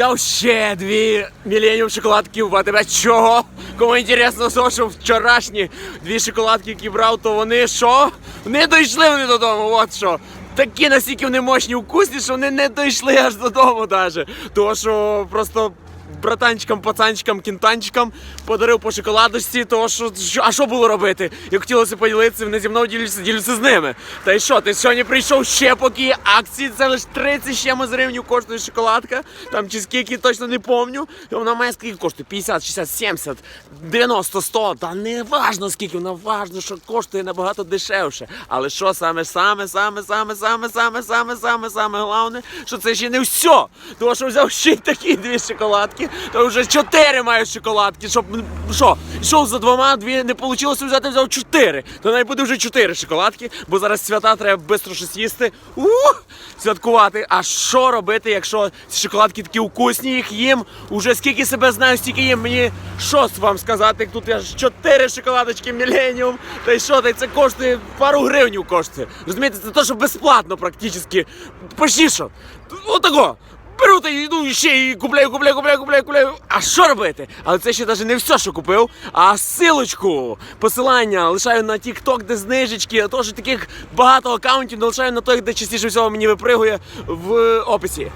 Взяв ще дві міленіум шоколадки в АТБ. Чого? Кому інтересно, що, що вчорашні дві шоколадки, які брав, то вони що? Не дійшли вони додому, от що. Такі настільки вони мощні вкусні, що вони не дійшли аж додому навіть. Тому що просто братанчикам, пацанчикам, кінтанчикам подарив по шоколадочці, того що, що а що було робити? Як хотілося поділитися, вони зі мною ділюся, ділюся з ними. Та й що, ти сьогодні прийшов ще поки акції, це лише 30 ще з гривень коштує шоколадка, там чи скільки точно не помню. І Вона має скільки коштує? 50, 60, 70, 90, 100, та не важно скільки, вона важно, що коштує набагато дешевше. Але що саме, саме, саме, саме, саме, саме, саме, саме, саме головне, що це ще не все. Тому що взяв ще й такі дві шоколадки, то вже чотири маю шоколадки, щоб що, йшов за двома, дві не вийшло взяти, взяв чотири. То навіть буде вже чотири шоколадки, бо зараз свята треба швидко щось їсти. Ух, святкувати. А що робити, якщо ці шоколадки такі вкусні, їх їм? Уже скільки себе знаю, стільки їм. Мені що вам сказати, тут аж чотири шоколадочки Міленіум. Та й що, та й це коштує пару гривень коштує. Розумієте, це те, що безплатно практично. Що. Отако. Беру та йду і ще і купляю, купляю, купляю, купляю, купляю. А що робити? Але це ще навіть не все, що купив, а силочку, посилання лишаю на TikTok, де знижечки, а що таких багато акаунтів, лишаю на той, де частіше всього мені випригує в описі.